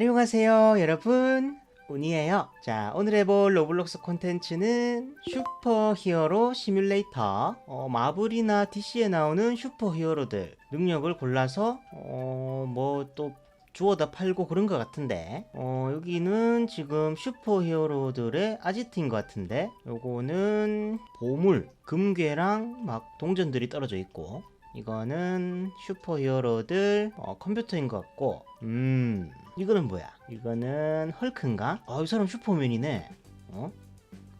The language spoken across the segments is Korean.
안녕하세요 여러분. 운이에요. 자 오늘 해볼 로블록스 콘텐츠는 슈퍼 히어로 시뮬레이터 어, 마블이나 DC에 나오는 슈퍼 히어로들 능력을 골라서 어, 뭐또 주워다 팔고 그런 것 같은데 어, 여기는 지금 슈퍼 히어로들의 아지트인 것 같은데 요거는 보물 금괴랑 막 동전들이 떨어져 있고 이거는 슈퍼 히어로들 어, 컴퓨터인 것 같고 음 이거는 뭐야? 이거는 헐크인가? 아이 사람 슈퍼맨이네. 어?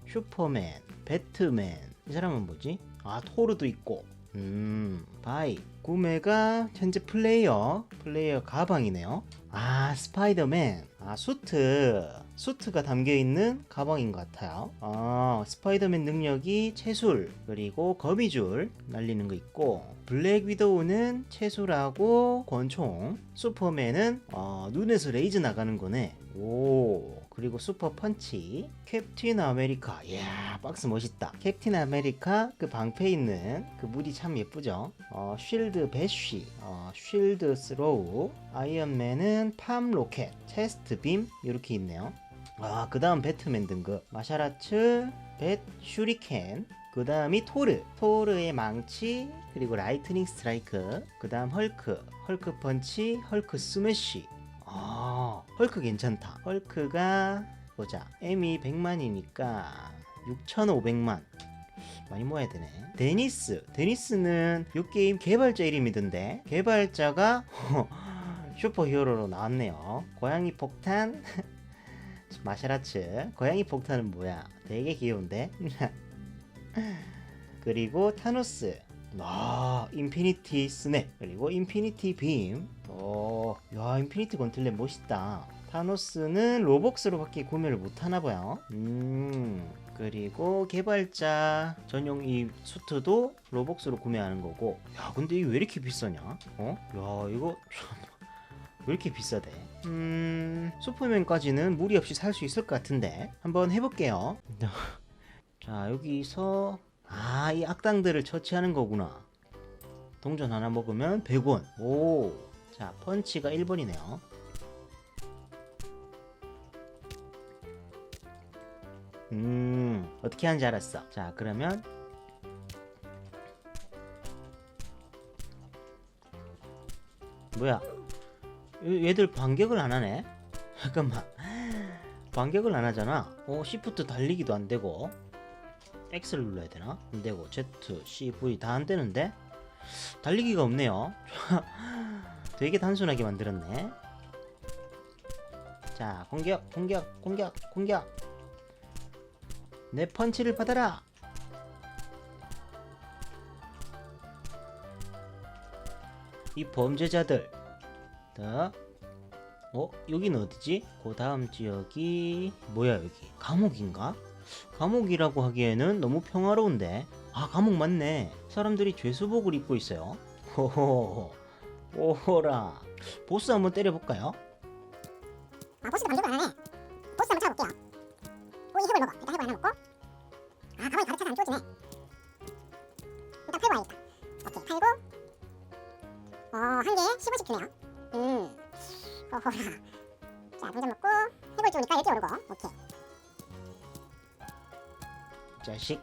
슈퍼맨 배트맨. 이 사람은 뭐지? 아 토르도 있고 음 바이. 구매가 현재 플레이어 플레이어 가방이네요. 아 스파이더맨. 아 수트. 수트가 담겨 있는 가방인 것 같아요. 아 스파이더맨 능력이 채술 그리고 거미줄 날리는 거 있고 블랙 위도우는 채술하고 권총 슈퍼맨은 어, 눈에서 레이저 나가는 거네. 오 그리고 슈퍼 펀치 캡틴 아메리카 이야 박스 멋있다 캡틴 아메리카 그 방패 있는 그 무늬 참 예쁘죠 어, 쉴드 배쉬 어, 쉴드 스로우 아이언맨은 팜 로켓 체스트 빔 이렇게 있네요 아, 그 다음 배트맨 등급. 마샤라츠, 뱃, 슈리켄. 그 다음이 토르. 토르의 망치, 그리고 라이트닝 스트라이크. 그 다음 헐크. 헐크 펀치, 헐크 스매시. 아, 헐크 괜찮다. 헐크가, 보자. M이 100만이니까 6,500만. 많이 모아야 되네. 데니스. 데니스는 이 게임 개발자 이름이던데. 개발자가 슈퍼 히어로로 나왔네요. 고양이 폭탄. 마샤라츠 고양이 폭탄은 뭐야 되게 귀여운데 그리고 타노스 아 인피니티 스냅 그리고 인피니티 빔 오 야 인피니티 건틀렛 멋있다 타노스는 로벅스로밖에 구매를 못하나봐요 음 그리고 개발자 전용 이 수트도 로벅스로 구매하는 거고 야 근데 이게 왜 이렇게 비싸냐 어? 야 이거 참 왜 이렇게 비싸대? 음, 슈퍼맨까지는 무리 없이 살 수 있을 것 같은데 한번 해볼게요. 자 여기서 아 이 악당들을 처치하는 거구나. 동전 하나 먹으면 100원. 오, 자 펀치가 1번이네요. 음, 어떻게 하는지 알았어. 자 그러면 뭐야? 얘- 얘들 반격을 안 하네? 잠깐만. 반격을 안 하잖아. 어, 시프트 달리기도 안 되고. X를 눌러야 되나? 안 되고. Z, C, V 다 안 되는데? 달리기가 없네요. 되게 단순하게 만들었네. 자, 공격, 공격, 공격, 공격. 내 펀치를 받아라. 이 범죄자들. 자, 어 여기는 어디지? 그 다음 지역이 뭐야 여기 감옥인가? 감옥이라고 하기에는 너무 평화로운데. 아 감옥 맞네. 사람들이 죄수복을 입고 있어요. 호호 오호라. 보스 한번 때려볼까요? 아 보스도 반격을 안 하네. 보스 한번 찾아볼게요. 오, 이 해골 먹어. 일단 해골 하나 먹고. 아 가만히 가득 차서 안 쪼지네. 일단 팔고 와야겠다. 오케이 팔고. 어 한 개에 10원씩 주네요? 음. 오호라. 자 동전 먹고. 해골 좋으니까 이렇게 오르고 오케이 자식.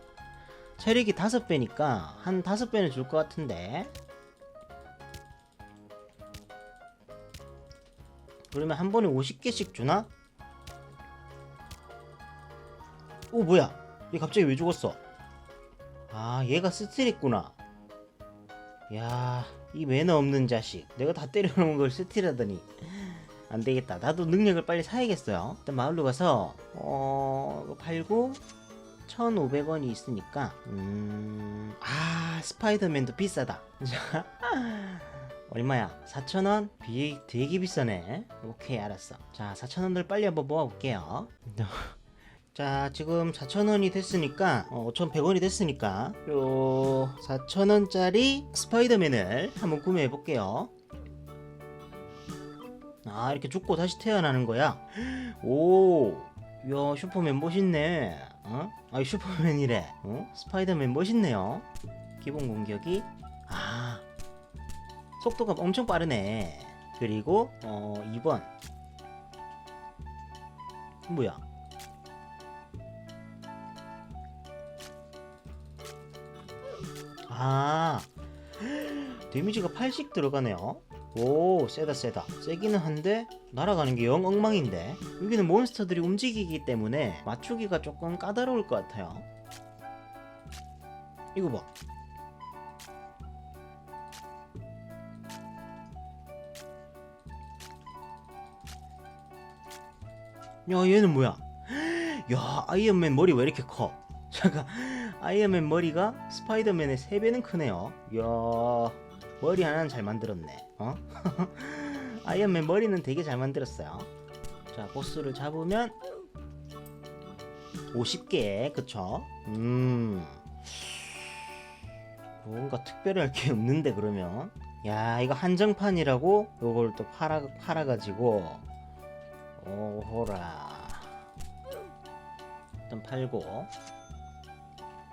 체력이 다섯 배니까 한 다섯 배는 줄 것 같은데. 그러면 한 번에 50개씩 주나? 오 뭐야? 얘 갑자기 왜 죽었어? 아 얘가 스틸했구나. 야이 매너 없는 자식. 내가 다 때려놓은 걸 스틸하더니. 안 되겠다. 나도 능력을 빨리 사야겠어요. 일단 마을로 가서 어 팔고 1,500원이 있으니까 음... 아 스파이더맨도 비싸다 얼마야? 4,000원? 비 되게 비싸네 오케이 알았어 자 4,000원들 빨리 한번 모아볼게요 자 지금 4,000원이 됐으니까 어, 5,100원이 됐으니까 요 4,000원짜리 스파이더맨을 한번 구매해 볼게요 아 이렇게 죽고 다시 태어나는 거야 오, 야 슈퍼맨 멋있네. 어? 아 슈퍼맨이래. 어? 스파이더맨 멋있네요. 기본 공격이 아 속도가 엄청 빠르네. 그리고 어 2번 뭐야? 아 데미지가 80 들어가네요. 오 세다 세다 세기는 한데 날아가는 게 영 엉망인데 여기는 몬스터들이 움직이기 때문에 맞추기가 조금 까다로울 것 같아요. 이거 봐. 야 얘는 뭐야? 야 아이언맨 머리 왜 이렇게 커? 잠깐 아이언맨 머리가 스파이더맨의 3배는 크네요. 야 머리 하나는 잘 만들었네. 어? 아이언맨 머리는 되게 잘 만들었어요. 자 보스를 잡으면 50개 그쵸? 음 뭔가 특별할 게 없는데 그러면 야 이거 한정판이라고 요걸 또 팔아 팔아가지고 오호라 일단 팔고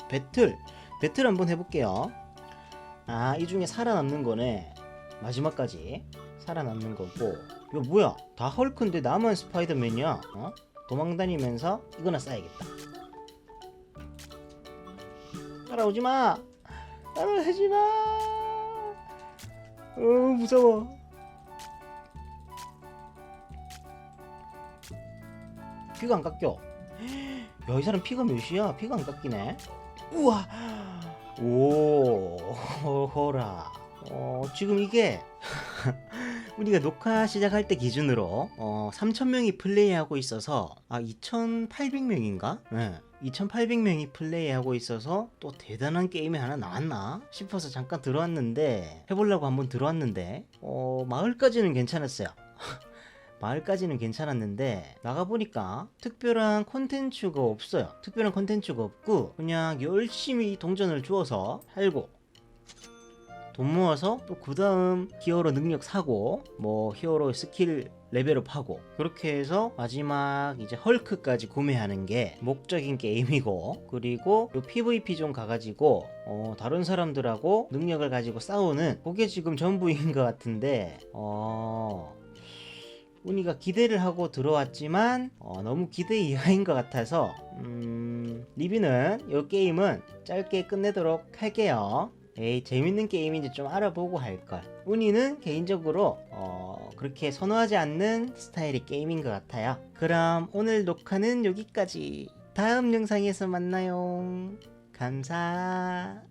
배틀 배틀 한번 해볼게요 아 이 중에 살아남는 거네 마지막까지 살아남는 거고 이거 뭐야 다 헐크인데 나만 스파이더맨이야 어? 도망다니면서 이거나 싸야겠다 따라오지 마 따라오지 마 어 무서워 피가 안 깎여. 야, 이 사람 피가 몇이야? 피가 안 깎이네. 우와. 오, 호라. 어, 지금 이게 우리가 녹화 시작할 때 기준으로 어, 3,000명이 플레이하고 있어서 아, 2,800명인가? 네. 2,800명이 플레이하고 있어서 또 대단한 게임이 하나 나왔나 싶어서 잠깐 들어왔는데 해보려고 한번 들어왔는데 어, 마을까지는 괜찮았어요. 마을까지는 괜찮았는데 나가보니까 특별한 콘텐츠가 없어요. 특별한 콘텐츠가 없고 그냥 열심히 동전을 주워서 살고 돈 모아서 또 그 다음 히어로 능력 사고 뭐 히어로 스킬 레벨업하고 그렇게 해서 마지막 이제 헐크까지 구매하는 게 목적인 게임이고 그리고 요 PVP 좀 가가지고 어 다른 사람들하고 능력을 가지고 싸우는 그게 지금 전부인 것 같은데 어 우니가 기대를 하고 들어왔지만 어, 너무 기대 이하인 것 같아서 음, 리뷰는 이 게임은 짧게 끝내도록 할게요. 에이 재밌는 게임인지 좀 알아보고 할걸. 우니는 개인적으로 어, 그렇게 선호하지 않는 스타일의 게임인 것 같아요. 그럼 오늘 녹화는 여기까지. 다음 영상에서 만나요. 감사.